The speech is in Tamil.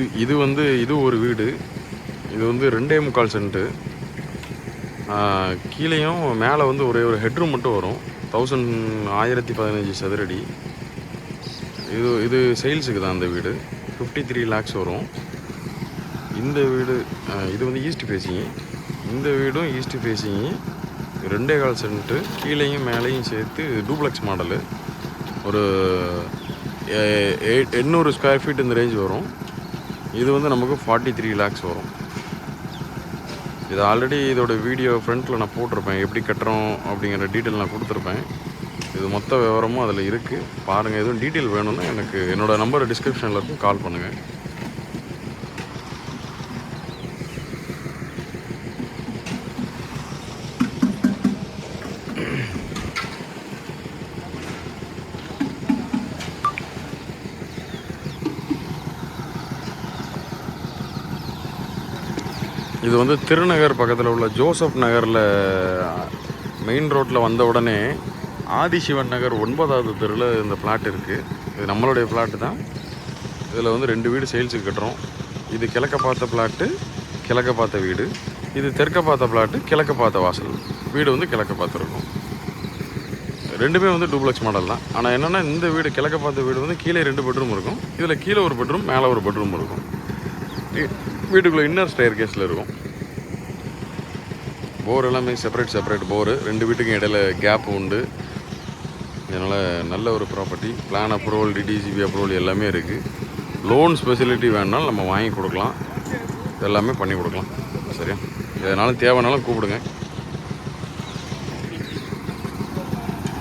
இது இது வந்து இது ஒரு வீடு. இது வந்து ரெண்டே முக்கால் சென்ட்டு. கீழேயும் மேலே வந்து ஒரே ஒரு ஹெட்ரூம் மட்டும் வரும். தௌசண்ட் ஆயிரத்தி பதினஞ்சு சதுரடி. இது இது சேல்ஸுக்கு தான் அந்த வீடு. ஃபிஃப்டி த்ரீ லேக்ஸ் வரும். இந்த வீடு இது வந்து ஈஸ்ட் ஃபேஸிங்கு இந்த வீடும் ஈஸ்ட் ஃபேஸிங்கு ரெண்டே கால் சென்ட்டு. கீழேயும் மேலேயும் சேர்த்து டூப்ளெக்ஸ் மாடலு ஒரு எ- எண்ணூறு ஸ்கொயர் ஃபீட் இந்த ரேஞ்ச் வரும். இது வந்து நமக்கு ஃபார்ட்டி த்ரீ லேக்ஸ் வரும். இது ஆல்ரெடி இதோட வீடியோ ஃப்ரண்ட்டில் நான் போட்டிருப்பேன். எப்படி கட்டுறோம் அப்படிங்கிற டீட்டெயில் நான் கொடுத்துருப்பேன். இது மொத்த விவரமும் அதில் இருக்குது பாருங்கள் எதுவும் டீட்டெயில் வேணும்னா எனக்கு என்னோடய நம்பர் டிஸ்கிரிப்ஷனில் இருக்கும் கால் பண்ணுங்கள் இது வந்து திருநகர் பக்கத்தில் உள்ள ஜோசப் நகரில் மெயின் ரோட்டில் வந்த உடனே ஆதிசிவன் நகர் ஒன்பதாவது தெருவில் இந்த பிளாட் இருக்குது இது நம்மளுடைய பிளாட்டு தான். இதில் வந்து ரெண்டு வீடு சேல்ஸுக்கு கட்டுறோம். இது கிழக்க பார்த்த பிளாட்டு கிழக்க பார்த்த வீடு. இது தெற்க பார்த்த பிளாட்டு கிழக்க பார்த்த வாசல். வீடு வந்து கிழக்க பார்த்துருக்கும். ரெண்டுமே வந்து டூப்ளெக்ஸ் மாடல் தான். ஆனால் என்னென்னா இந்த வீடு கிழக்க பார்த்த வீடு வந்து கீழே ரெண்டு பெட்ரூம் இருக்கும். இதில் கீழே ஒரு பெட்ரூம் மேலே ஒரு பெட்ரூம் இருக்கும். வீட்டுக்குள்ளே இன்னர் ஸ்டேர் கேஸில் இருக்கும். போர் எல்லாமே செப்பரேட் செப்பரேட் போரு ரெண்டு வீட்டுக்கும் இடையில கேப் உண்டு. இதனால் நல்ல ஒரு property plan approval DTCP approval எல்லாமே இருக்குது லோன் ஸ்பெசிலிட்டி வேணுனாலும் நம்ம வாங்கி கொடுக்கலாம். எல்லாமே பண்ணி கொடுக்கலாம். சரியா? எதனாலும் தேவைனாலும் கூப்பிடுங்க.